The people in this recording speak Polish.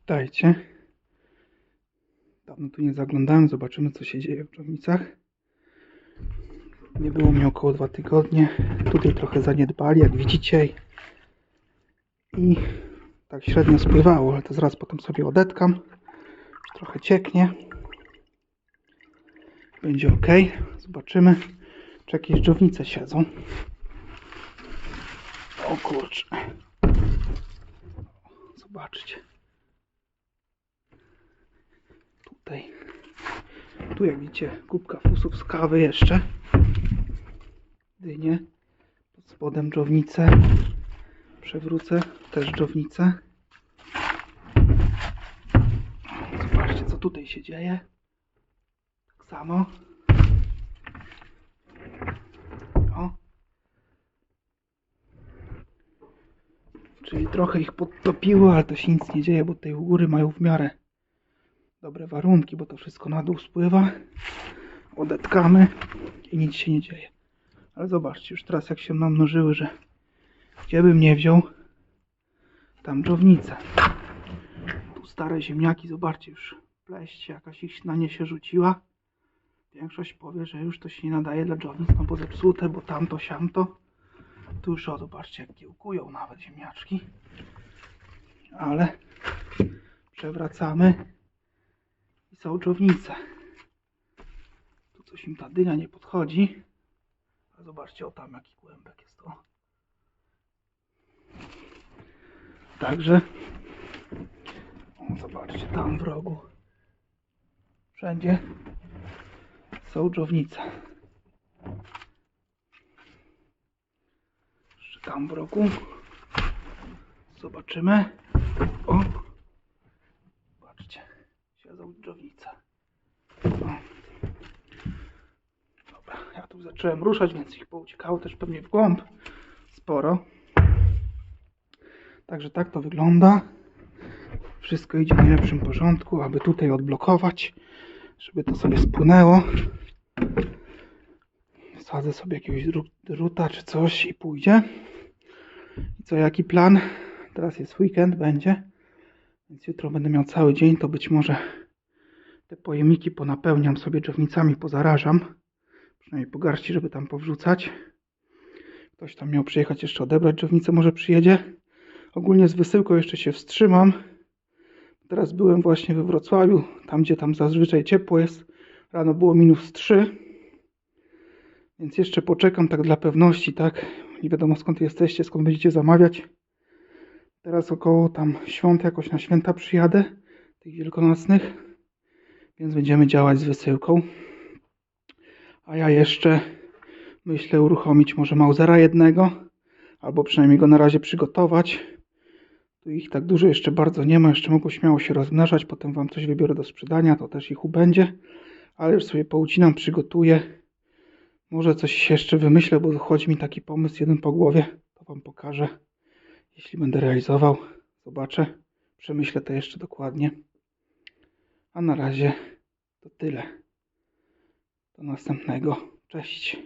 Witajcie. Dawno tu nie zaglądałem, zobaczymy co się dzieje w dżownicach. Nie było mnie około dwa tygodnie. Tutaj trochę zaniedbali, jak widzicie. I tak średnio spływało, ale to zaraz potem sobie odetkam. Trochę cieknie. Będzie ok. Zobaczymy, czy jakieś dżownice siedzą. O kurczę. Zobaczcie. Tutaj. Tu jak widzicie kubka fusów z kawy jeszcze. Dynie. Pod spodem dżownicę. Przewrócę też dżownicę. Zobaczcie co tutaj się dzieje. Tak samo. O. Czyli trochę ich podtopiło, ale to się nic nie dzieje, bo tutaj u góry mają w miarę dobre warunki, bo to wszystko na dół spływa. Odetkamy i nic się nie dzieje. Ale zobaczcie, już teraz jak się namnożyły, że gdzie bym nie wziął, tam dżownice. Tu stare ziemniaki, zobaczcie, już pleść jakaś ich na nie się rzuciła. Większość powie, że już to się nie nadaje dla dżownic, no bo zepsute, bo tamto, siamto. Tu już o, zobaczcie, jak kiełkują nawet ziemniaczki. Ale przewracamy są dżownice. Tu coś im ta dynia nie podchodzi. A zobaczcie, o tam jaki głębek jest to. Także o, zobaczcie, tam w rogu. Wszędzie są. Jeszcze tam w rogu. Zobaczymy. O! Zobaczcie. Siedzą dżownice. O. Dobra, ja tu zacząłem ruszać, więc ich pouciekało też pewnie w głąb. Sporo. Także tak to wygląda. Wszystko idzie w najlepszym porządku, aby tutaj odblokować, żeby to sobie spłynęło. Wsadzę sobie jakiegoś dru- druta czy coś i pójdzie. I co, jaki plan? Teraz jest weekend, będzie. Więc jutro będę miał cały dzień, to być może te pojemniki ponapełniam sobie dżownicami, pozarażam. Przynajmniej po garści, żeby tam powrzucać. Ktoś tam miał przyjechać jeszcze odebrać dżownicę, może przyjedzie. Ogólnie z wysyłką jeszcze się wstrzymam. Teraz byłem właśnie we Wrocławiu, tam gdzie tam zazwyczaj ciepło jest. Rano było minus 3. Więc jeszcze poczekam tak dla pewności, tak? Nie wiadomo skąd jesteście, skąd będziecie zamawiać. Teraz około tam świąt jakoś na święta przyjadę, tych wielkanocnych. Więc będziemy działać z wysyłką. A ja jeszcze myślę uruchomić może Mausera jednego, albo przynajmniej go na razie przygotować. Tu ich tak dużo jeszcze bardzo nie ma, jeszcze mogą śmiało się rozmnażać, potem Wam coś wybiorę do sprzedania, to też ich ubędzie. Ale już sobie poucinam, przygotuję. Może coś jeszcze wymyślę, bo chodzi mi taki pomysł jeden po głowie. To Wam pokażę, jeśli będę realizował. Zobaczę, przemyślę to jeszcze dokładnie. A na razie to tyle. Do następnego. Cześć.